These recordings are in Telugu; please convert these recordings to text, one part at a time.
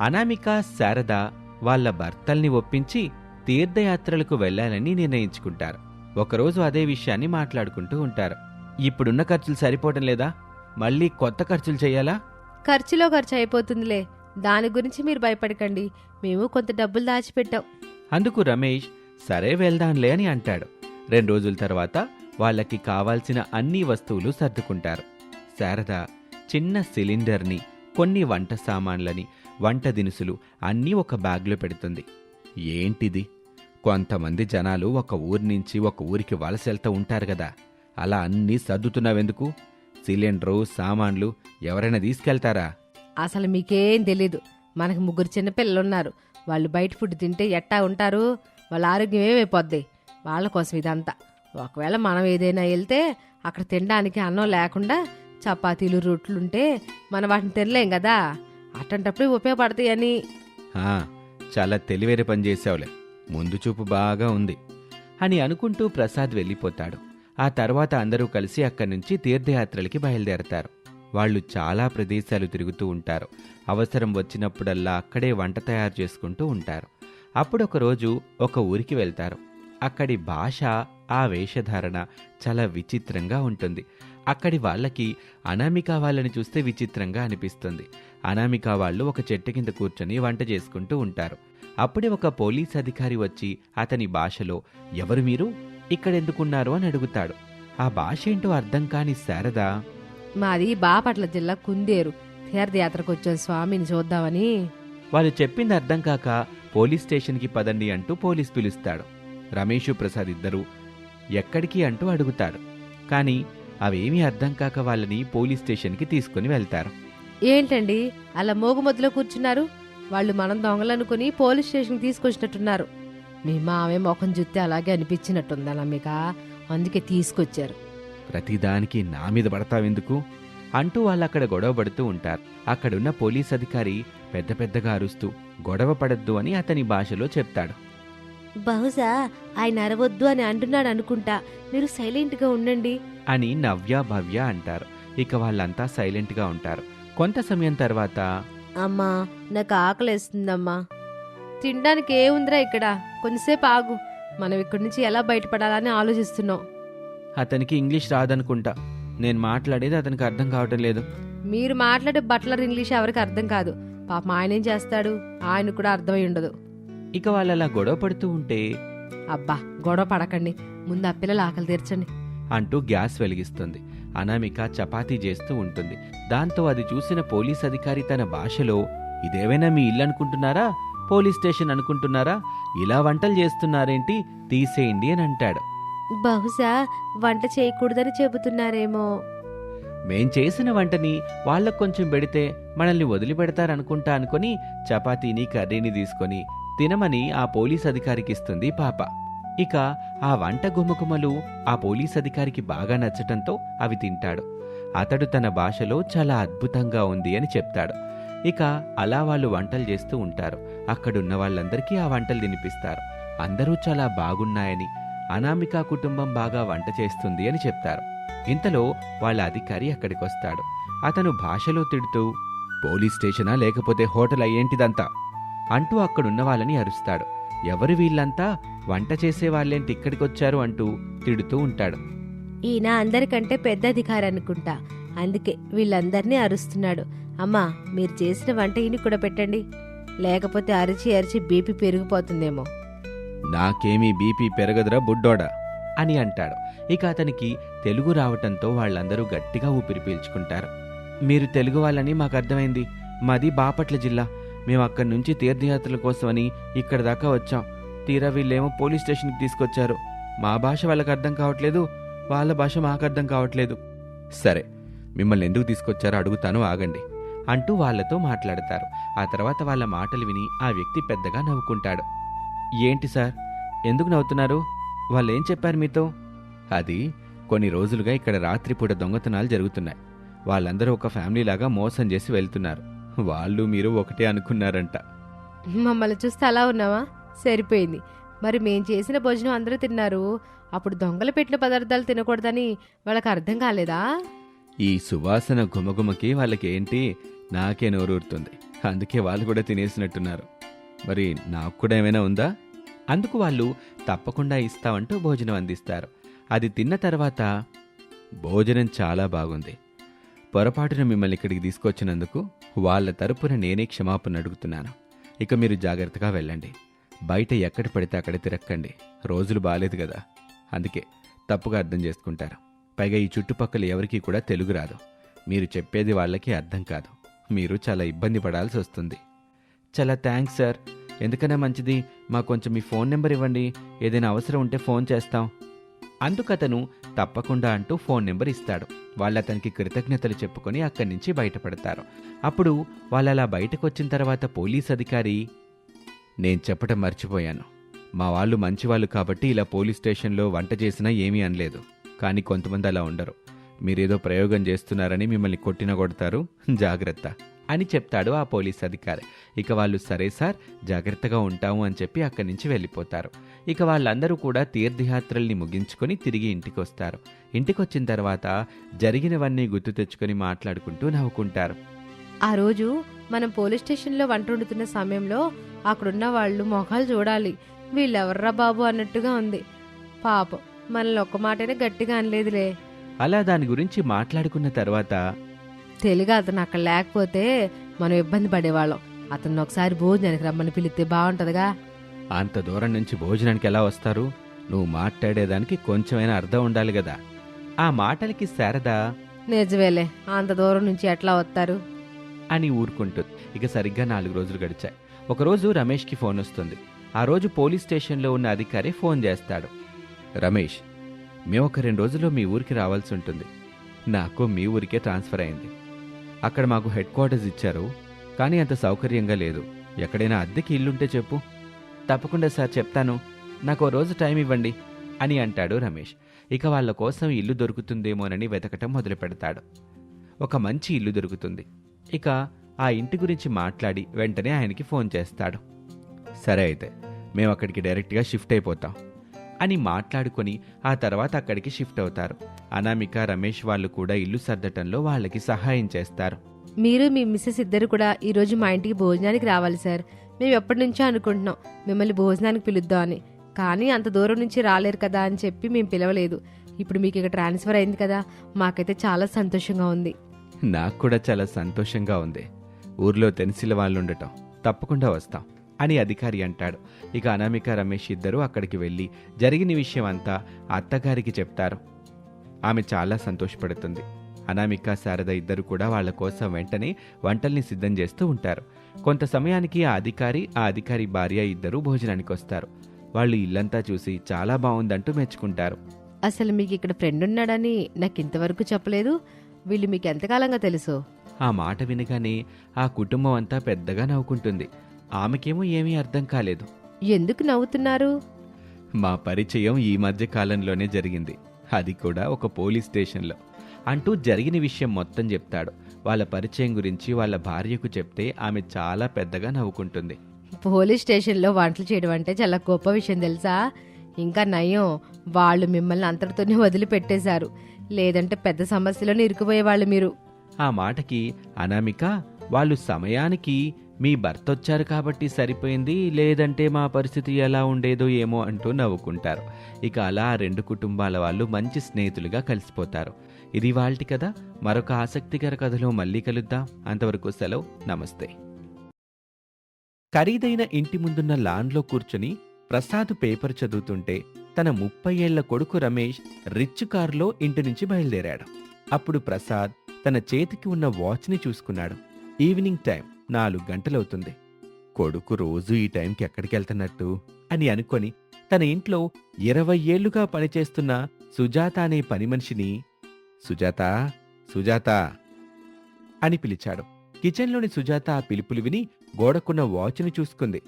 అనామిక శారద వాళ్ళ భర్తల్ని ఒప్పించి తీర్థయాత్రలకు వెళ్ళాలని నిర్ణయించుకుంటారు. ఒకరోజు అదే విషయాన్ని మాట్లాడుకుంటూ ఉంటారు. ఇప్పుడున్న ఖర్చులు సరిపోవటం లేదా? మళ్ళీ కొత్త ఖర్చులు చేయాలా? ఖర్చులో ఖర్చు అయిపోతుందిలే దాని గురించి మీరు భయపడకండి. మేము కొంత డబ్బులు దాచిపెట్టాం. అందుకు రమేష్ సరే వెళ్దాంలే అని అంటాడు. రెండు రోజుల తర్వాత వాళ్ళకి కావాల్సిన అన్ని వస్తువులు సర్దుకుంటారు. శారద చిన్న సిలిండర్ని కొన్ని వంట సామాన్లని వంట దినుసులు అన్నీ ఒక బ్యాగ్లో పెడుతుంది. ఏంటిది? కొంతమంది జనాలు ఒక ఊరి నుంచి ఒక ఊరికి వలస వెళ్తూ ఉంటారు కదా. అలా అన్నీ సర్దుతున్నావెందుకు? సిలిండరు సామాన్లు ఎవరైనా తీసుకెళ్తారా? అసలు మీకేం తెలీదు. మనకు ముగ్గురు చిన్నపిల్లలున్నారు వాళ్ళు బయట ఫుడ్ తింటే ఎట్టా ఉంటారు? వాళ్ళ ఆరోగ్యం ఏమైపోద్ది? వాళ్ళ కోసం ఇదంతా. ఒకవేళ మనం ఏదైనా వెళ్తే అక్కడ తినడానికి అన్నం లేకుండా చపాతీలు రొట్లుంటే మనం వాటిని తినలేం కదా. అట్టంటప్పుడే ఉపయోగపడతాయి అని చాలా తెలివైన పని చేసావులే ముందు చూపు బాగా ఉంది. అని అనుకుంటూ ప్రసాద్ వెళ్ళిపోతాడు. ఆ తర్వాత అందరూ కలిసి అక్కడి నుంచి తీర్థయాత్రలకి బయలుదేరతారు. వాళ్ళు చాలా ప్రదేశాలు తిరుగుతూ ఉంటారు. అవసరం వచ్చినప్పుడల్లా అక్కడే వంట తయారు చేసుకుంటూ ఉంటారు. అప్పుడు ఒక ఊరికి వెళ్తారు. అక్కడి భాష ఆ వేషధారణ చాలా విచిత్రంగా ఉంటుంది. అక్కడి వాళ్ళకి అనామిక వాళ్ళని చూస్తే విచిత్రంగా అనిపిస్తుంది. అనామిక వాళ్ళు ఒక చెట్టు కింద కూర్చొని వంట చేసుకుంటూ ఉంటారు. అప్పుడే ఒక పోలీస్ అధికారి వచ్చి అతని భాషలో ఎవరు మీరు? ఇక్కడెందుకున్నారు? అని అడుగుతాడు. ఆ భాష ఏంటో అర్థం కాని శారద మాది బాపట్ల జిల్లా కుందేరు. తీర్థయాత్రకు వచ్చాం స్వామిని చూద్దామని. వాళ్ళు చెప్పింది అర్థం కాక పోలీస్ స్టేషన్కి పదండి అంటూ పోలీస్ పిలుస్తాడు. రమేష్ ప్రసాద్ ఇద్దరు ఎక్కడికి అంటూ అడుగుతాడు. కానీ అవేమీ అర్థం కాక వాళ్ళని పోలీస్ స్టేషన్కి తీసుకుని వెళ్తారు. ఏంటండి? అలా మోగుమొద్దులో కూర్చున్నారు? వాళ్ళు మనం దొంగలనుకుని పోలీస్ స్టేషన్కి తీసుకొచ్చినట్టున్నారు. మీ మామే ముఖం చూస్తే అలాగే అనిపించినట్టుంది అనామిక అందుకే తీసుకొచ్చారు. ప్రతిదానికి నా మీద పడతావెందుకు? అంటూ వాళ్ళు అక్కడ గొడవ పడుతూ ఉంటారు. అక్కడున్న పోలీస్ అధికారి పెద్ద పెద్దగా అరుస్తూ గొడవ పడద్దు అని అతని భాషలో చెప్తాడు. బహుశా ఆయన అరవద్దు అని అంటున్నాడు అనుకుంటా. మీరు సైలెంట్గా ఉండండి. అని నవ్య భవ్య అంటారు. ఇక వాళ్ళంతా సైలెంట్గా ఉంటారు. కొంత సమయం తర్వాత అమ్మా నాకు ఆకలేస్తుందమ్మా. తినడానికి ఏముందిరా ఇక్కడ? కొంచెంసేపు ఆగు. మనం ఇక్కడి నుంచి ఎలా బయటపడాలని ఆలోచిస్తున్నాం. అతనికి ఇంగ్లీష్ రాదనుకుంటా. నేను మాట్లాడేది అతనికి అర్థం కావటం లేదు. మీరు మాట్లాడే బట్లర్ ఇంగ్లీష్ ఎవరికి అర్థం కాదు. పాపం ఆయన ఏం చేస్తాడు? ఆయన కూడా అర్థమై ఉండదు. ఇక వాళ్ళు అలా గొడవ పడుతూ ఉంటే అబ్బా గొడవ పడకండి. ముందు ఆ పిల్లలు ఆకలి తీర్చండి. అంటూ గ్యాస్ వెలిగిస్తుంది. అనామిక చపాతీ చేస్తూ ఉంటుంది. దాంతో అది చూసిన పోలీస్ అధికారి తన భాషలో ఇదేమైనా మీ ఇల్లు అనుకుంటున్నారా? పోలీస్ స్టేషన్ అనుకుంటున్నారా? ఇలా వంటలు చేస్తున్నారేంటి? తీసేయండి అని అంటాడు. బహుశా వంట చేయకూడదని చెబుతున్నారేమో. మేం చేసిన వంటని వాళ్ళకు కొంచెం పెడితే మనల్ని వదిలిపెడతారనుకుంటా అనుకొని చపాతీని కర్రీని తీసుకొని తినమని ఆ పోలీస్ అధికారికి ఇస్తుంది పాప. ఇక ఆ వంట గుమగుమలు ఆ పోలీస్ అధికారికి బాగా నచ్చటంతో అవి తింటాడు. అతడు తన భాషలో చాలా అద్భుతంగా ఉంది అని చెప్తాడు. ఇక అలా వాళ్ళు వంటలు చేస్తూ ఉంటారు. అక్కడున్న వాళ్ళందరికీ ఆ వంటలు తినిపిస్తారు. అందరూ చాలా బాగున్నాయని అనామిక కుటుంబం బాగా వంట చేస్తుంది అని చెప్తారు. ఇంతలో వాళ్ళ అధికారి అక్కడికి వస్తాడు అతను భాషలో తిడుతూ పోలీస్ స్టేషనా లేకపోతే హోటల్ ఏంటిదంతా అంటూ అక్కడున్న వాళ్ళని అరుస్తాడు. ఎవరు వీళ్ళంతా వంట చేసే వాళ్ళేంటి ఇక్కడికొచ్చారు అంటూ తిడుతూ ఉంటాడు. ఈయన అందరికంటే పెద్ద అధికారి అనుకుంటా అందుకే వీళ్ళందరినీ అరుస్తున్నాడు. అమ్మా మీరు చేసిన వంట ఈయన కూడా పెట్టండి. లేకపోతే అరిచి అరిచి బీపీ పెరిగిపోతుందేమో. నాకేమీ బీపీ పెరగదురా బుడ్డోడా అని అంటాడు. ఇక అతనికి తెలుగు రావటంతో వాళ్ళందరూ గట్టిగా ఊపిరి పీల్చుకుంటారు. మీరు తెలుగు వాళ్ళని మాకు అర్థమైంది. మాది బాపట్ల జిల్లా. మేము అక్కడి నుంచి తీర్థయాత్రల కోసమని ఇక్కడ దాకా వచ్చాం. తీరా వీళ్ళేమో పోలీస్ స్టేషన్కి తీసుకొచ్చారు. మా భాష వాళ్ళకి అర్థం కావట్లేదు వాళ్ళ భాష మాకు అర్థం కావట్లేదు. సరే మిమ్మల్ని ఎందుకు తీసుకొచ్చారో అడుగుతాను ఆగండి అంటూ వాళ్ళతో మాట్లాడతారు. ఆ తర్వాత వాళ్ళ మాటలు విని ఆ వ్యక్తి పెద్దగా నవ్వుకుంటాడు. ఏంటి సార్? ఎందుకు నవ్వుతున్నారు? వాళ్ళు ఏం చెప్పారు మీతో? అది కొన్ని రోజులుగా ఇక్కడ రాత్రిపూట దొంగతనాలు జరుగుతున్నాయి. వాళ్ళందరూ ఒక ఫ్యామిలీ లాగా మోసం చేసి వెళ్తున్నారు. వాళ్ళు మీరు ఒకటే అనుకున్నారంట. మమ్మల్ని చూస్తే అలా ఉన్నావా? సరిపోయింది. మరి మేం చేసిన భోజనం అందరూ తిన్నారు. అప్పుడు దొంగలు పెట్టిన పదార్థాలు తినకూడదని వాళ్ళకి అర్థం కాలేదా? ఈ సువాసన గుమగుమకి వాళ్ళకి ఏంటి నాకే నోరూరుతుంది. అందుకే వాళ్ళు కూడా తినేసినట్టున్నారు. మరి నాకు కూడా ఏమైనా ఉందా? అందుకు వాళ్ళు తప్పకుండా ఇస్తామంటూ భోజనం అందిస్తారు. అది తిన్న తర్వాత భోజనం చాలా బాగుంది. పొరపాటున మిమ్మల్ని ఇక్కడికి తీసుకొచ్చినందుకు వాళ్ళ తరపున నేనే క్షమాపణ అడుగుతున్నాను. ఇక మీరు జాగ్రత్తగా వెళ్ళండి. బయట ఎక్కడ పడితే అక్కడ తిరక్కండి. రోజులు బాగాలేదు కదా. అందుకే తప్పుగా అర్థం చేసుకుంటారు. పైగా ఈ చుట్టుపక్కల ఎవరికీ కూడా తెలుగు రాదు. మీరు చెప్పేది వాళ్ళకి అర్థం కాదు. మీరు చాలా ఇబ్బంది పడాల్సి వస్తుంది. చాలా థ్యాంక్స్ సార్. ఎందుకన్నా మంచిది? మాకు కొంచెం మీ ఫోన్ నెంబర్ ఇవ్వండి. ఏదైనా అవసరం ఉంటే ఫోన్ చేస్తాం. అందుకతను తప్పకుండా అంటూ ఫోన్ నెంబర్ ఇస్తాడు. వాళ్ళు అతనికి కృతజ్ఞతలు చెప్పుకొని అక్కడి నుంచి బయటపడతారు. అప్పుడు వాళ్ళు అలా బయటకు వచ్చిన తర్వాత పోలీస్ అధికారి నేను చెప్పటం మర్చిపోయాను. మా వాళ్ళు మంచివాళ్ళు కాబట్టి ఇలా పోలీస్ స్టేషన్లో వంట చేసినా ఏమీ అనలేదు. కానీ కొంతమంది అలా ఉండరు. మీరేదో ప్రయోగం చేస్తున్నారని మిమ్మల్ని కొట్టిన కొడతారు జాగ్రత్త. అని చెప్తాడు ఆ పోలీస్ అధికారి. ఇక వాళ్ళు సరే సార్ జాగ్రత్తగా ఉంటాము అని చెప్పి అక్కడి నుంచి వెళ్ళిపోతారు. ఇక వాళ్ళందరూ కూడా తీర్థయాత్రల్ని ముగించుకొని తిరిగి ఇంటికి వస్తారు ఇంటికొచ్చిన తర్వాత జరిగినవన్నీ గుర్తు తెచ్చుకొని మాట్లాడుకుంటూ నవ్వుకుంటారు. ఆ రోజు మనం పోలీస్ స్టేషన్లో వంట వండుతున్న సమయంలో అక్కడున్న వాళ్ళు మొఖాలు చూడాలి. వీళ్ళెవర్రా బాబు అన్నట్టుగా ఉంది. పాపం మనల్ని ఒక్క మాటనే గట్టిగా అనలేదులే. అలా దాని గురించి మాట్లాడుకున్న తర్వాత తెలుగు అతను అక్కడ లేకపోతే మనం ఇబ్బంది పడేవాళ్ళం. అతను ఒకసారి భోజనానికి రమ్మని పిలిస్తే బాగుంటదిగా. అంత దూరం నుంచి భోజనానికి ఎలా వస్తారు? నువ్వు మాట్లాడేదానికి కొంచెమైనా అర్థం ఉండాలి కదా. ఆ మాటలకి శారద నిజమేలే అంత దూరం నుంచి ఎట్లా వస్తారు? అని ఊరుకుంటుంది ఇక సరిగ్గా నాలుగు రోజులు గడిచాయి. ఒకరోజు రమేష్కి ఫోన్ వస్తుంది. ఆ రోజు పోలీస్ స్టేషన్లో ఉన్న అధికారి ఫోన్ చేస్తాడు. రమేష్ మేము ఒక రెండు రోజుల్లో మీ ఊరికి రావాల్సి ఉంటుంది. నాకు మీ ఊరికే ట్రాన్స్ఫర్ అయింది. అక్కడ మాకు హెడ్ క్వార్టర్స్ ఇచ్చారు కానీ అంత సౌకర్యంగా లేదు. ఎక్కడైనా అద్దెకి ఇల్లుంటే చెప్పు. తప్పకుండా సార్ చెప్తాను. నాకు ఓ రోజు టైం ఇవ్వండి అని అంటాడు రమేష్. ఇక వాళ్ళ కోసం ఇల్లు దొరుకుతుందేమోనని వెతకటం మొదలు పెడతాడు. ఒక మంచి ఇల్లు దొరుకుతుంది. ఇక ఆ ఇంటి గురించి మాట్లాడి వెంటనే ఆయనకి ఫోన్ చేస్తాడు. సరే అయితే మేము అక్కడికి డైరెక్ట్గా షిఫ్ట్ అయిపోతాం. అని మాట్లాడుకొని ఆ తర్వాత అక్కడికి షిఫ్ట్ అవుతారు. అనామిక రమేష్ వాళ్ళు కూడా ఇల్లు సర్దటంలో వాళ్ళకి సహాయం చేస్తారు. మీరు మీ మిస్సెస్ ఇద్దరు కూడా ఈ రోజు మా ఇంటికి భోజనానికి రావాలి సార్. మేము ఎప్పటి నుంచో అనుకుంటున్నాం మిమ్మల్ని భోజనానికి పిలుద్దామని కానీ అంత దూరం నుంచి రాలేరు కదా అని చెప్పి మేము పిలవలేదు. ఇప్పుడు మీకు ఇక్కడ ట్రాన్స్ఫర్ అయింది కదా మాకైతే చాలా సంతోషంగా ఉంది. నాకు కూడా చాలా సంతోషంగా ఉంది. ఊర్లో తెలిసిన వాళ్ళు ఉండటం తప్పకుండా వస్తాం. అని అధికారి అంటాడు. ఇక అనామిక రమేష్ ఇద్దరూ అక్కడికి వెళ్ళి జరిగిన విషయం అంతా అత్తగారికి చెప్తారు. ఆమె చాలా సంతోషపడుతుంది. అనామిక శారద ఇద్దరు కూడా వాళ్ళ కోసం వెంటనే వంటల్ని సిద్ధం చేస్తూ ఉంటారు. కొంత సమయానికి ఆ అధికారి ఆ అధికారి భార్య ఇద్దరూ భోజనానికి వస్తారు. వాళ్ళు ఇల్లంతా చూసి చాలా బాగుందంటూ మెచ్చుకుంటారు. అసలు మీకు ఇక్కడ ఫ్రెండ్ ఉన్నాడని నాకు ఇంతవరకు చెప్పలేదు. వీళ్ళు మీకు ఎంతకాలంగా తెలుసు? ఆ మాట వినగానే ఆ కుటుంబం అంతా పెద్దగా నవ్వుకుంటుంది. ఆమెకేమో ఏమీ అర్థం కాలేదు. ఎందుకు నవ్వుతున్నారు? మా పరిచయం ఈ మధ్య కాలంలోనే జరిగింది. అది కూడా ఒక పోలీస్ స్టేషన్లో. అంటూ జరిగిన విషయం మొత్తం చెప్తాడు. వాళ్ళ పరిచయం గురించి వాళ్ళ భార్యకు చెప్తే ఆమె చాలా పెద్దగా నవ్వుకుంటుంది. పోలీస్ స్టేషన్లో వంటలు చేయడం అంటే చాలా గొప్ప విషయం తెలుసా? ఇంకా నయం వాళ్ళు మిమ్మల్ని అంతటితోనే వదిలిపెట్టేశారు. లేదంటే పెద్ద సమస్యలోనే ఇరుకుపోయేవాళ్ళు మీరు. ఆ మాటకి అనామిక వాళ్ళు సమయానికి మీ భర్త వచ్చారు కాబట్టి సరిపోయింది లేదంటే మా పరిస్థితి ఎలా ఉండేదో ఏమో అంటూ నవ్వుకుంటారు. ఇక అలా రెండు కుటుంబాల వాళ్ళు మంచి స్నేహితులుగా కలిసిపోతారు. ఇది వాళ్ళటి కదా. మరొక ఆసక్తికర కథలో మళ్ళీ కలుద్దాం. అంతవరకు సెలవు. నమస్తే. ఖరీదైన ఇంటి ముందున్న లాన్లో కూర్చుని ప్రసాద్ పేపర్ చదువుతుంటే తన ముప్పై ఏళ్ళ కొడుకు రమేష్ రిచ్ కారులో ఇంటి నుంచి బయలుదేరాడు. అప్పుడు ప్రసాద్ తన చేతికి ఉన్న వాచ్ని చూసుకున్నాడు. ఈవినింగ్ టైం నాలుగు గంటలవుతుంది. కొడుకు రోజు ఈ టైంకి ఎక్కడికి వెళ్తున్నట్టు అని అనుకొని తన ఇంట్లో ఇరవై ఏళ్ళుగా పనిచేస్తున్న సుజాత అనే పని మనిషిని సుజాత సుజాత అని పిలిచాడు. కిచెన్లోని సుజాత ఆ పిలుపులు విని గోడకున్న వాచ్ని చూసుకుంది.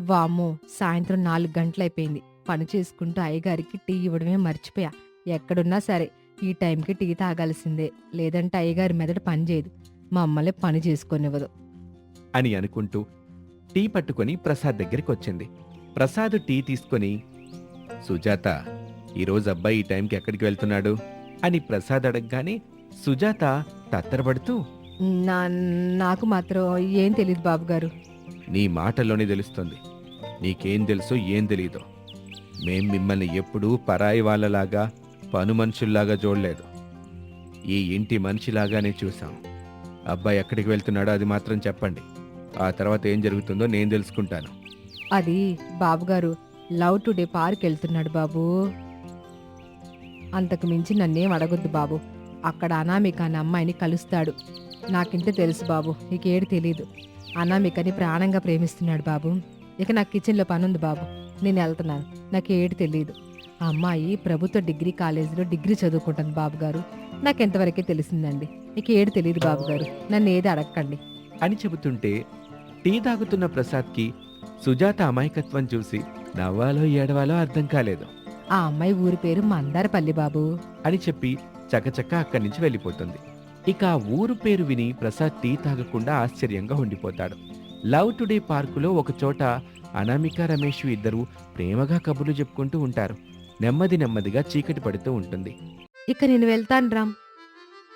వామ్మో సాయంత్రం నాలుగు గంటలైపోయింది. పని చేసుకుంటూ అయ్యగారికి టీ ఇవ్వడమే మర్చిపోయా. ఎక్కడున్నా సరే ఈ టైంకి టీ తాగాల్సిందే. లేదంటే అయ్యగారి మెదడు పనిచేయదు. చేయదు మమ్మల్ని పని చేసుకొనివ్వదు. అని అనుకుంటూ టీ పట్టుకొని ప్రసాద్ దగ్గరికి వచ్చింది. ప్రసాద్ టీ తీసుకొని సుజాత ఈరోజు అబ్బాయి ఈ టైంకి ఎక్కడికి వెళ్తున్నాడు? అని ప్రసాద్ అడగగానే సుజాత తత్తరపడుతూ? నా నాకు మాత్రం ఏం తెలియదు బాబు గారు నీ మాటల్లోనే తెలుస్తుంది. నీకేం తెలుసో ఏం తెలీదో. మేం మిమ్మల్ని ఎప్పుడూ పరాయి వాళ్ళలాగా పను మనుషుల్లాగా చూడలేదు. ఈ ఇంటి మనిషిలాగానే చూసాం అబ్బాయి ఎక్కడికి వెళ్తున్నాడో అది మాత్రం చెప్పండి. ఆ తర్వాత ఏం జరుగుతుందో నేను తెలుసుకుంటాను. అది బాబుగారు లవ్ టుడే పార్క్ వెళ్తున్నాడు బాబు. అంతకు మించి నన్నేం అడగొద్దు బాబు. అక్కడ అనామిక అనే అమ్మాయిని కలుస్తాడు. నాకింత తెలుసు బాబు. నీకేడు తెలీదు. అనామికని ప్రాణంగా ప్రేమిస్తున్నాడు బాబు. ఇక నాకు కిచెన్లో పని ఉంది బాబు. నేను వెళ్తున్నాను. నాకు ఏడు తెలియదు ఆ అమ్మాయి ప్రభుత్వ డిగ్రీ కాలేజీలో డిగ్రీ చదువుకుంటుంది బాబు గారు నాకు ఎంతవరకే తెలిసిందండి. ఇక ఏడు తెలియదు బాబు గారు నన్ను ఏది అడగకండి. అని చెబుతుంటే టీ తాగుతున్న ప్రసాద్కి సుజాత అమాయకత్వం చూసి నవ్వాలో ఏడవాలో అర్థం కాలేదు. ఆ అమ్మాయి ఊరి పేరు మందారపల్లి బాబు. అని చెప్పి చకచక అక్కడి నుంచి వెళ్ళిపోతుంది. ఇక ఆ ఊరు పేరు విని ప్రసాద్ టీ తాగకుండా ఆశ్చర్యంగా ఉండిపోతాడు. లవ్ టుడే పార్కులో ఒక చోట అనామిక రమేష్ ఇద్దరు ప్రేమగా కబుర్లు చెప్పుకుంటూ ఉంటారు. నెమ్మది నెమ్మదిగా చీకటి పడుతూ ఉంటుంది. ఇక నేను వెళ్తాను రామ్.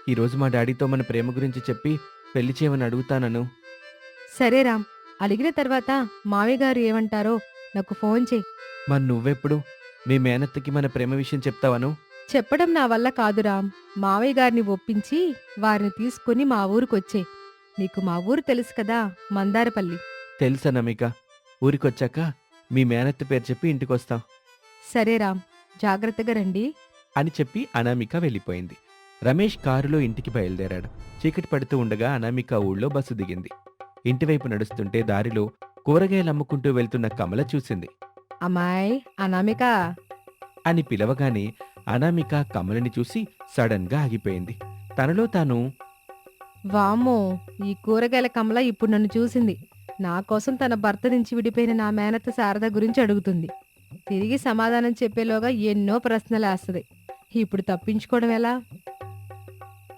ఈరోజు మా డాడీతో మన ప్రేమ గురించి చెప్పి పెళ్ళి చేయమని అడుగుతానను. సరే రామ్ అడిగిన తర్వాత మామయ్య గారు ఏమంటారో నాకు ఫోన్ చేయి. మరి నువ్వెప్పుడు? మీ మేనత్తకి మన ప్రేమ విషయం చెప్తావను? చెప్పడం నా వల్ల కాదు రామ్. మావయ్య గారిని ఒప్పించి వారిని తీసుకుని మా ఊరికొచ్చే. నీకు మా ఊరు తెలుసు కదా మందారపల్లి. తెలుసా నమిక ఊరికొచ్చాక మీ మేనత్త పేరు చెప్పి ఇంటికొస్తాం. సరే రామ్ జాగ్రత్తగా రండి. అని చెప్పి అనామిక వెళ్ళిపోయింది. రమేష్ కారులో ఇంటికి బయలుదేరాడు. చీకటి పడుతూ ఉండగా అనామిక ఊళ్ళో బస్సు దిగింది. ఇంటివైపు నడుస్తుంటే దారిలో కూరగాయలు అమ్ముకుంటూ వెళ్తున్న కమల చూసింది. అమ్మాయి అనామిక. అని పిలవగానే అనామిక కమలని చూసి సడన్గా ఆగిపోయింది. తనలో తాను వామ్మో ఈ కూరగాయల కమల ఇప్పుడు నన్ను చూసింది. నా కోసం తన భర్త నుంచి విడిపోయిన నా మేనత్త శారద గురించి అడుగుతుంది. తిరిగి సమాధానం చెప్పేలోగా ఎన్నో ప్రశ్నలు వేస్తుంది. ఇప్పుడు తప్పించుకోవడం ఎలా?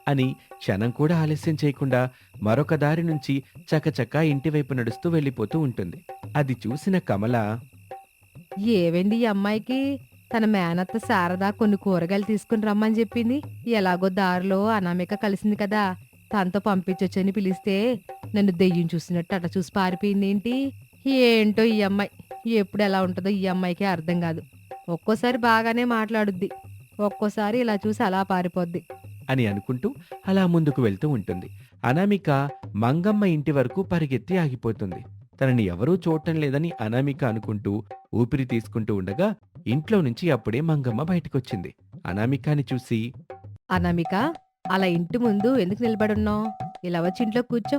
అని క్షణం కూడా ఆలస్యం చేయకుండా మరొక దారి నుంచి చకచకా ఇంటివైపు నడుస్తూ వెళ్ళిపోతూ ఉంటుంది. అది చూసిన కమల ఏవండి ఈ అమ్మాయికి? తన మేనత్త శారద కొన్ని కూరగాయలు తీసుకుని రమ్మని చెప్పింది. ఎలాగో దారిలో అనామిక కలిసింది కదా. తనతో పంపించొచ్చని పిలిస్తే నన్ను దెయ్యం చూసినట్టు అట్లా చూసి పారిపోయింది ఏంటి? ఏంటో ఈ అమ్మాయి? ఎప్పుడు ఎలా ఉంటుందో ఈ అమ్మాయికి అర్థం కాదు. ఒక్కోసారి బాగానే మాట్లాడుద్ది. ఒక్కోసారి ఇలా చూసి అలా పారిపోద్ది. అని అనుకుంటూ అలా ముందుకు వెళ్తూ ఉంటుంది. అనామిక మంగమ్మ ఇంటి వరకు పరిగెత్తి ఆగిపోతుంది. తనని ఎవరూ చూడటం లేదని అనామిక అనుకుంటూ ఊపిరి తీసుకుంటూ ఉండగా ఇంట్లో నుంచి అప్పుడే మంగమ్మ బయటకొచ్చింది. అనామికాని చూసి అనామిక అలా ఇంటి ముందు ఎందుకు నిలబడున్నావు? ఇలా వచ్చి ఇంట్లో కూర్చో.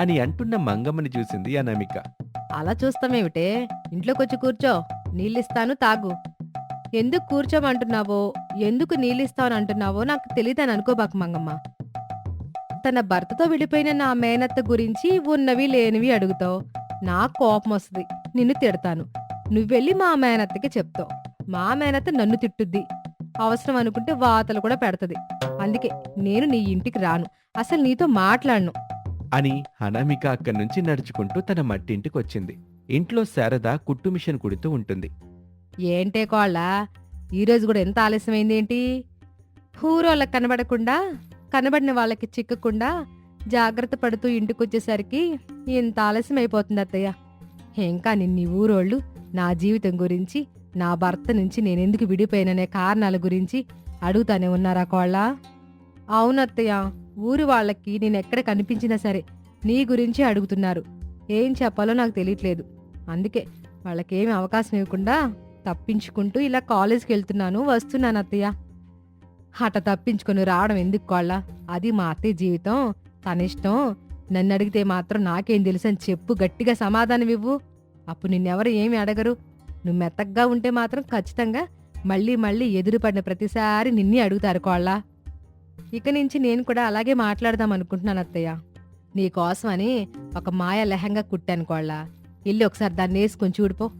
అని అంటున్న మంగమ్మని చూసింది అనామిక. అలా చూస్తామేమిటే? ఇంట్లోకి వచ్చి కూర్చో. నీళ్ళిస్తాను తాగు. ఎందుకు కూర్చోమంటున్నావో ఎందుకు నీళ్ళిస్తావని అంటున్నావో నాకు తెలియదని అనుకోబాకు మంగమ్మ. తన భర్తతో విడిపోయిన నా మేనత్త గురించి ఉన్నవి లేనివి అడుగుతావు. నాకు కోపం వస్తుంది నిన్ను తిడతాను. నువ్వెళ్ళి మా మేనత్తకి చెప్తావు. మా మేనత్త నన్ను తిట్టుద్ది. అవసరం అనుకుంటే వాతలు కూడా పెడతది. అందుకే నేను నీ ఇంటికి రాను. అసలు నీతో మాట్లాడను. అని అనామిక అక్కడి నుంచి నడుచుకుంటూ తన మట్టింటికి వచ్చింది ఇంట్లో శారద కుట్టు మిషన్ కుడుతూ ఉంటుంది. ఏంటే కోళ్ళ? ఈరోజు కూడా ఎంత ఆలస్యమైంది ఏంటి? ఊరోళ్ళకి కనబడకుండా కనబడిన వాళ్ళకి చిక్కకుండా జాగ్రత్త పడుతూ ఇంటికొచ్చేసరికి ఇంత ఆలస్యం అయిపోతుంది అత్తయ్య. ఇంకా నిన్ని ఊరోళ్ళు నా జీవితం గురించి నా భర్త నుంచి నేనెందుకు విడిపోయాననే కారణాల గురించి అడుగుతానే ఉన్నారా కోళ్ళ? అవునత్తయ్య ఊరు వాళ్ళకి నేను ఎక్కడ కనిపించినా సరే నీ గురించి అడుగుతున్నారు. ఏం చెప్పాలో నాకు తెలియట్లేదు. అందుకే వాళ్ళకేమి అవకాశం ఇవ్వకుండా తప్పించుకుంటూ ఇలా కాలేజ్కి వెళ్తున్నాను. వస్తున్నాను అత్తయ్య. అట తప్పించుకొని రావడం ఎందుకు కోళ్ళ? అది మా అత్తయ్య జీవితం. తన ఇష్టం. నన్ను అడిగితే మాత్రం నాకేం తెలుసు అని చెప్పు గట్టిగా సమాధానం ఇవ్వు. అప్పుడు నిన్నెవరు ఏమి అడగరు. నువ్వు మెత్తగ్గా ఉంటే మాత్రం ఖచ్చితంగా మళ్ళీ మళ్ళీ ఎదురుపడిన ప్రతిసారి నిన్నే అడుగుతారు కోళ్ళ. ఇక నుంచి నేను కూడా అలాగే మాట్లాడదాం అనుకుంటున్నాను అత్తయ్య. నీకోసమని ఒక మాయ లెహంగా కుట్టాను కోళ్ళ. వెళ్ళి ఒకసారి దాన్ని వేసుకొని చూడిపో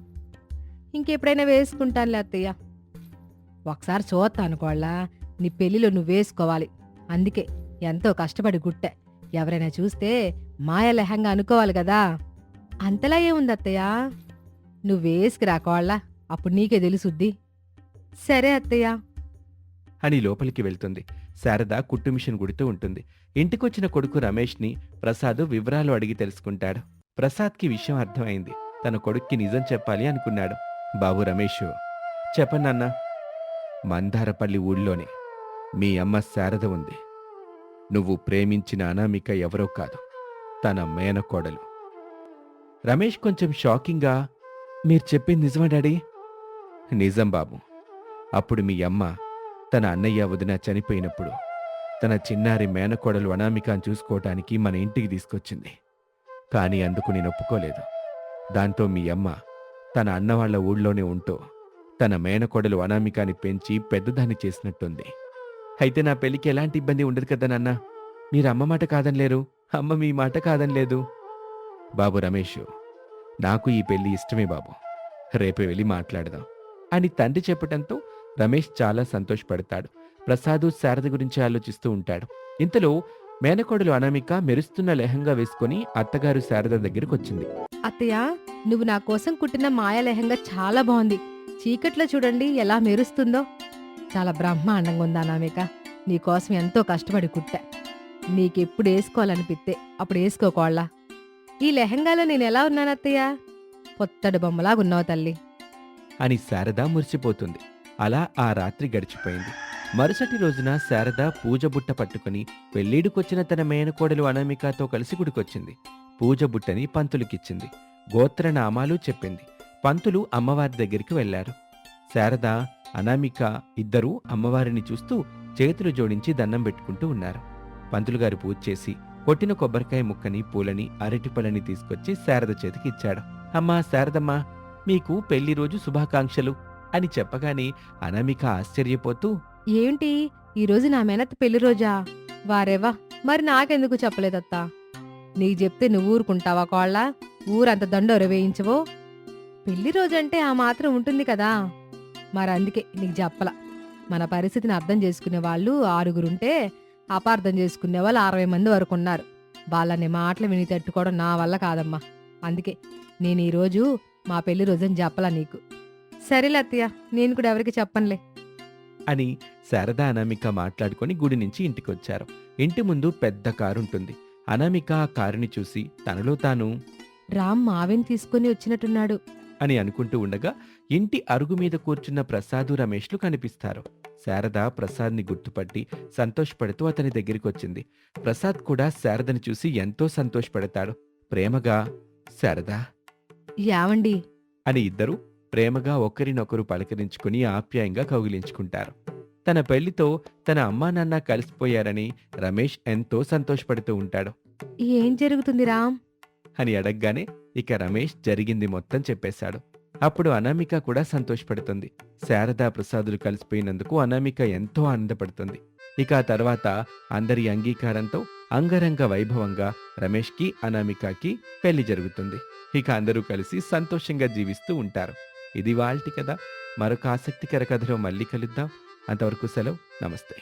ఇంకెప్పుడైనా వేసుకుంటానులే అత్తయ్య. ఒకసారి చూస్తాను కోళ్ళ నీ పెళ్ళిలో నువ్వు వేసుకోవాలి. అందుకే ఎంతో కష్టపడి గుట్టె. ఎవరైనా చూస్తే మాయ లెహంగా అనుకోవాలి కదా. అంతలా ఏముంది అత్తయ్య? నువ్వు వేసుకురా కోళ్ళ అప్పుడు నీకే తెలుసుద్ది. సరే అత్తయ్య. అని లోపలికి వెళ్తుంది. శారద కుట్టు మిషన్ కుడుతూ ఉంటుంది. ఇంటికొచ్చిన కొడుకు రమేష్ని ప్రసాద్ వివరాలు అడిగి తెలుసుకుంటాడు. ప్రసాద్కి విషయం అర్థమైంది. తన కొడుక్కి నిజం చెప్పాలి అనుకున్నాడు. బాబు రమేష్ చెప్పనన్నా మందారపల్లి ఊళ్ళోనే మీ అమ్మ శారద ఉంది. నువ్వు ప్రేమించిన అనామిక ఎవరో కాదు తన మేనకోడలు. రమేష్ కొంచెం షాకింగ్గా మీరు చెప్పింది నిజమా డాడీ? నిజం బాబు. అప్పుడు మీ అమ్మ తన అన్నయ్య వదిన చనిపోయినప్పుడు తన చిన్నారి మేనకోడలు అనామికాను చూసుకోవటానికి మన ఇంటికి తీసుకొచ్చింది. కానీ అందుకు నేను ఒప్పుకోలేదు. దాంతో మీ అమ్మ తన అన్నవాళ్ళ ఊళ్ళోనే ఉంటూ తన మేనకోడలు అనామికాని పెంచి పెద్దదాన్ని చేసినట్టుంది. అయితే నా పెళ్ళికి ఎలాంటి ఇబ్బంది ఉండదు కదా నాన్న? మీరు అమ్మ మాట కాదనిలేరు అమ్మ మీ మాట కాదనిలేదు బాబు రమేష్ నాకు ఈ పెళ్ళి ఇష్టమే బాబు. రేపే వెళ్ళి మాట్లాడదాం. అని తండ్రి చెప్పటంతో రమేష్ చాలా సంతోషపడతాడు. ప్రసాదు శారద గురించి ఆలోచిస్తూ ఉంటాడు. ఇంతలో మేనకోడలు అనామిక మెరుస్తున్న లెహంగా వేసుకుని అత్తగారు శారద దగ్గరికి వచ్చింది అత్తయ్య నువ్వు నా కోసం కుట్టిన మాయ లెహంగా చాలా బాగుంది. చీకట్లో చూడండి ఎలా మెరుస్తుందో. చాలా బ్రహ్మాండంగా ఉందా నామిక నీకోసం ఎంతో కష్టపడి కుట్టా. నీకెప్పుడు వేసుకోవాలనిపిస్తే అప్పుడు వేసుకోకోళ్ళ ఈ లెహంగాలో నేను ఎలా ఉన్నాను అత్తయ్య? పొత్తడి బొమ్మలాగా ఉన్నావు తల్లి. అని శారద మురిసిపోతుంది. అలా ఆ రాత్రి గడిచిపోయింది. మరుసటి రోజున శారద పూజ బుట్ట పట్టుకుని పెళ్ళీడుకొచ్చిన తన మేనకోడలు అనామికతో కలిసి గుడికొచ్చింది. పూజ బుట్టని పంతులకిచ్చింది. గోత్రనామాలు చెప్పింది. పంతులు అమ్మవారి దగ్గరికి వెళ్ళారు శారద అనామిక ఇద్దరూ అమ్మవారిని చూస్తూ చేతులు జోడించి దండం పెట్టుకుంటూ ఉన్నారు. పంతులుగారు పూజ చేసి కొట్టిన కొబ్బరికాయ ముక్కని పూలని అరటిపళ్ళని తీసుకొచ్చి శారద చేతికి ఇచ్చాడు. అమ్మా శారదమ్మా మీకు పెళ్ళి రోజు శుభాకాంక్షలు అని చెప్పగానే అనామిక ఆశ్చర్యపోతూ ఏంటి? ఈరోజు నా మేనత్ పెళ్ళి రోజా? వారేవా మరి నాకెందుకు చెప్పలేదత్తా? నీకు చెప్తే నువ్వు ఊరుకుంటావా కోళ్ళ? ఊరంత దండోర వేయించవో? పెళ్ళి రోజంటే ఆ మాత్రం ఉంటుంది కదా? మరి అందుకే నీకు చెప్పల. మన పరిస్థితిని అర్థం చేసుకునే వాళ్ళు ఆరుగురుంటే అపార్థం చేసుకునే వాళ్ళు అరవై మంది వరకు ఉన్నారు. వాళ్ళని మాటలు విని తట్టుకోవడం నా వల్ల కాదమ్మా. అందుకే నేను ఈరోజు మా పెళ్ళి రోజని చెప్పలా నీకు. సరేలే అత్తయ్య నేను కూడా ఎవరికి చెప్పనులే. అని శారద అనామిక మాట్లాడుకొని గుడి నుంచి ఇంటికొచ్చారు. ఇంటి ముందు పెద్ద కారుంటుంది. అనామిక ఆ కారుని చూసి తనలో తాను రామ్ మావిని తీసుకుని వచ్చినట్టున్నాడు. అని అనుకుంటూ ఉండగా ఇంటి అరుగు మీద కూర్చున్న ప్రసాదు రమేష్లు కనిపిస్తారు. శారద ప్రసాద్ని గుర్తుపట్టి సంతోషపడుతూ అతని దగ్గరికి వచ్చింది ప్రసాద్ కూడా శారదని చూసి ఎంతో సంతోషపడతాడు. ప్రేమగా శారదా! యావండి. అని ఇద్దరు ప్రేమగా ఒకరినొకరు పలకరించుకుని ఆప్యాయంగా కౌగిలించుకుంటారు. తన పెళ్ళితో తన అమ్మా నాన్న కలిసిపోయారని రమేష్ ఎంతో సంతోషపడుతూ ఉంటాడు. ఏం జరుగుతుంది రామ్? అని అడగగానే ఇక రమేష్ జరిగింది మొత్తం చెప్పేశాడు. అప్పుడు అనామిక కూడా సంతోషపడుతుంది. శారదా ప్రసాదులు కలిసిపోయినందుకు అనామిక ఎంతో ఆనందపడుతుంది. ఇక ఆ తర్వాత అందరి అంగీకారంతో అంగరంగ వైభవంగా రమేష్కి అనామికకి పెళ్ళి జరుగుతుంది. ఇక అందరూ కలిసి సంతోషంగా జీవిస్తూ ఉంటారు. ఇది వాళ్ళ కదా మరొక ఆసక్తికర కథలో మళ్ళీ కలుద్దాం. అంతవరకు సెలవు. నమస్తే.